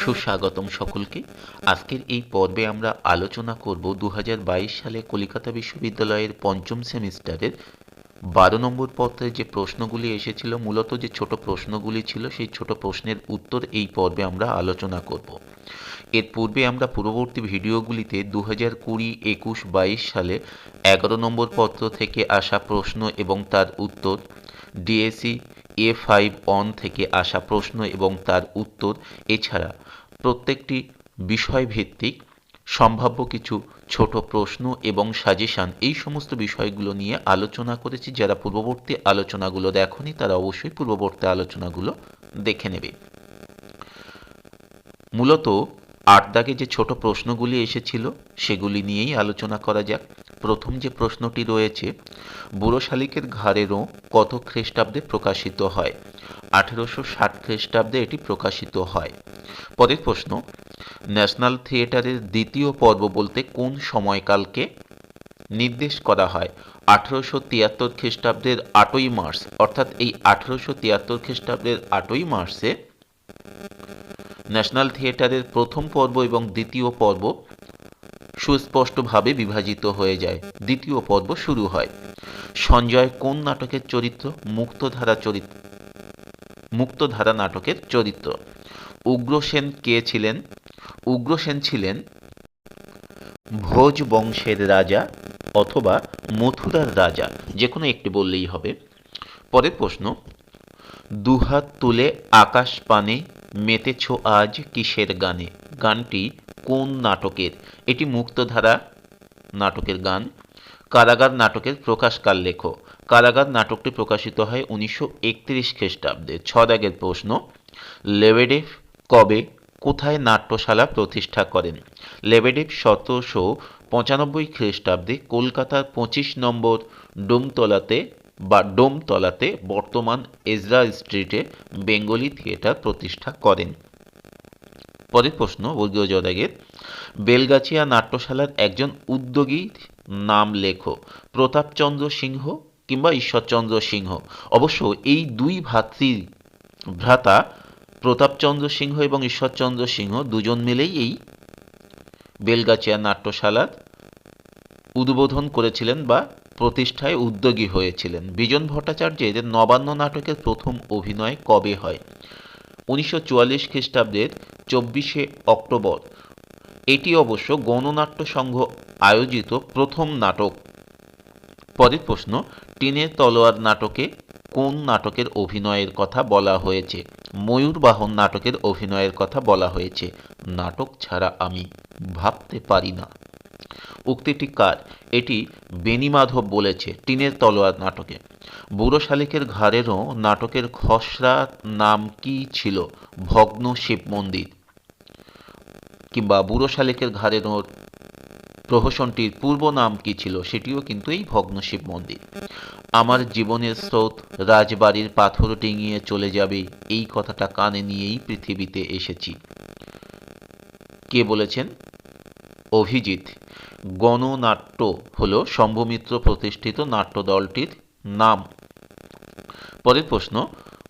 সুস্বাগতম সকলকে। আজকের এই পর্বে আমরা আলোচনা করব দু হাজার বাইশ সালে কলকাতা বিশ্ববিদ্যালয়ের পঞ্চম সেমিস্টারের। বারো নম্বর পত্রে যে প্রশ্নগুলি এসেছিল, মূলত যে ছোট প্রশ্নগুলি ছিল, সেই ছোট প্রশ্নের উত্তর এই পর্বে আমরা আলোচনা করব। এর পূর্বে আমরা পূর্ববর্তী ভিডিওগুলিতে দু হাজার কুড়ি একুশ বাইশ সালে এগারো নম্বর পত্র থেকে আসা প্রশ্ন এবং তার উত্তর ডিএসি এ ফাইভ অন থেকে আসা প্রশ্ন এবং তার উত্তর এছাড়া প্রত্যেকটি বিষয়ভিত্তিক সম্ভাব্য কিছু ছোট প্রশ্ন এবং সাজেশান এই সমস্ত বিষয়গুলো নিয়ে আলোচনা করেছি। যারা পূর্ববর্তী আলোচনাগুলো দেখনি, তারা অবশ্যই পূর্ববর্তী আলোচনাগুলো দেখে নেবে। মূলত আট দাগে যে ছোট প্রশ্নগুলি এসেছিল, সেগুলি নিয়েই আলোচনা করা যাক। প্রথম যে প্রশ্নটি রয়েছে, বুড়ো শালিকের ঘাড়েরও কত খ্রিস্টাব্দে প্রকাশিত হয়? আঠেরোশো ষাট খ্রিস্টাব্দে এটি প্রকাশিত হয়। পরের প্রশ্ন, ন্যাশনাল থিয়েটারের দ্বিতীয় পর্ব বলতে কোন সময়কালকে নির্দেশ করা হয়? আঠেরোশো তিয়াত্তর খ্রিস্টাব্দের আটই মার্চ, অর্থাৎ এই আঠেরোশো তিয়াত্তর খ্রিস্টাব্দের আটই মার্চে ন্যাশনাল থিয়েটারের প্রথম পর্ব এবং দ্বিতীয় পর্ব সুস্পষ্টভাবে বিভাজিত হয়ে যায়। দ্বিতীয় পর্ব শুরু হয়। সঞ্জয় কোন নাটকের চরিত্র? মুক্তধারা চরিত্র। মুক্তধারা নাটকের চরিত্র। উগ্রসেন কে ছিলেন? উগ্রসেন ছিলেন ভোজ বংশের রাজা অথবা মথুরার রাজা যে কোনো একটি বললেই হবে। পরের প্রশ্ন, দুহাত তুলে আকাশ পানে মেতেছ আজ কিসের গানে? গানটি কোন নাটকের? এটি মুক্তধারা নাটকের গান। কারাগার নাটকের প্রকাশকাল লেখো। কারাগার নাটকটি প্রকাশিত হয় উনিশশো একত্রিশ খ্রিস্টাব্দে। ছ দাগের প্রশ্ন লেবেডেভ কবে, কোথায় নাট্যশালা প্রতিষ্ঠা করেন? লেবেডেভ সতেরোশো পঁচানব্বই খ্রিস্টাব্দে কলকাতার পঁচিশ নম্বর ডোমতলাতে বা ডোমতলাতে বর্তমান এজরা স্ট্রিটে বেঙ্গলি থিয়েটার প্রতিষ্ঠা করেন। পরের প্রশ্ন, বর্গীয় জদাগের বেলগাছিয়া নাট্যশালার একজন উদ্যোগী নাম লেখো, প্রতাপচন্দ্র সিংহ কিংবা ঈশ্বরচন্দ্র সিংহ। অবশ্য এই দুই ভাতৃ ভ্রাতা, প্রতাপচন্দ্র সিংহ এবং ঈশ্বরচন্দ্র সিংহ দুজন মিলেই এই বেলগাছিয়া নাট্যশালার উদ্বোধন করেছিলেন বা প্রতিষ্ঠায় উদ্যোগী হয়েছিলেন। বিজন ভট্টাচার্যের নবান্ন নাটকের প্রথম অভিনয় কবে হয়? উনিশশো চুয়াল্লিশ খ্রিস্টাব্দের চব্বিশে অক্টোবর। এটি অবশ্য গণনাট্য সংঘ আয়োজিত প্রথম নাটক। পরের প্রশ্ন টিনের তলোয়ার নাটকে কোন নাটকের অভিনয়ের কথা বলা হয়েছে? ময়ূরবাহন নাটকের অভিনয়ের কথা বলা হয়েছে। নাটক ছাড়া আমি ভাবতে পারি না। উক্তিটি কার? এটি বেনিমাধব বলেছে, টিনের তলোয়ার নাটকে। বুড়ো শালিকের ঘাড়েরও নাটকের খসড়া নাম কি ছিল? ভগ্ন শিব মন্দির। কিংবা বুড়ো শালিকের ঘাড়েরও প্রহসনটির পূর্ব নাম কি ছিল, সেটিও কিন্তু এই ভগ্ন শিব মন্দির। আমার জীবনের স্রোত, রাজবাড়ির পাথর ডিঙিয়ে চলে যাবে, এই কথাটা কানে নিয়েই পৃথিবীতে এসেছি। কে বলেছেন? অভিজিৎ। গণনাট্য হল শম্ভুমিত্র প্রতিষ্ঠিত নাট্যদলটির নাম। পরের প্রশ্ন,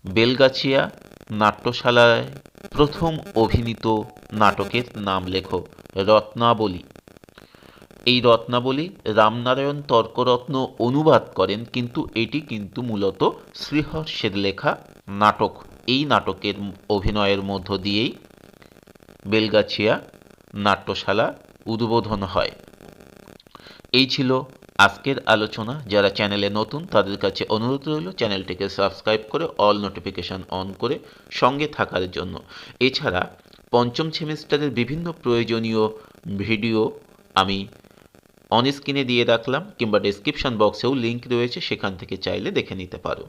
বেলগাছিয়া নাট্যশালায় প্রথম অভিনীত নাটকের নাম লেখো, রত্নাবলী। এই রত্নাবলী রামনারায়ণ তর্করত্ন অনুবাদ করেন, কিন্তু এটি কিন্তু মূলত শ্রীহর্ষের লেখা নাটক। এই নাটকের অভিনয়ের মধ্য দিয়েই বেলগাছিয়া নাট্যশালা উদ্বোধন হয়। এই ছিল আজকের আলোচনা। যারা চ্যানেলে নতুন, তাদের কাছে অনুরোধ রইল চ্যানেলটিকে সাবস্ক্রাইব করে অল নোটিফিকেশান অন করে সঙ্গে থাকার জন্য। এছাড়া পঞ্চম সেমিস্টারের বিভিন্ন প্রয়োজনীয় ভিডিও আমি অন স্ক্রিনে দিয়ে রাখলাম কিংবা ডেসক্রিপশন বক্সেও লিঙ্ক রয়েছে, সেখান থেকে চাইলে দেখে নিতে পারো।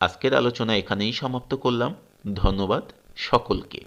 আজকের আলোচনা এখানেই সমাপ্ত করলাম। ধন্যবাদ সকলকে।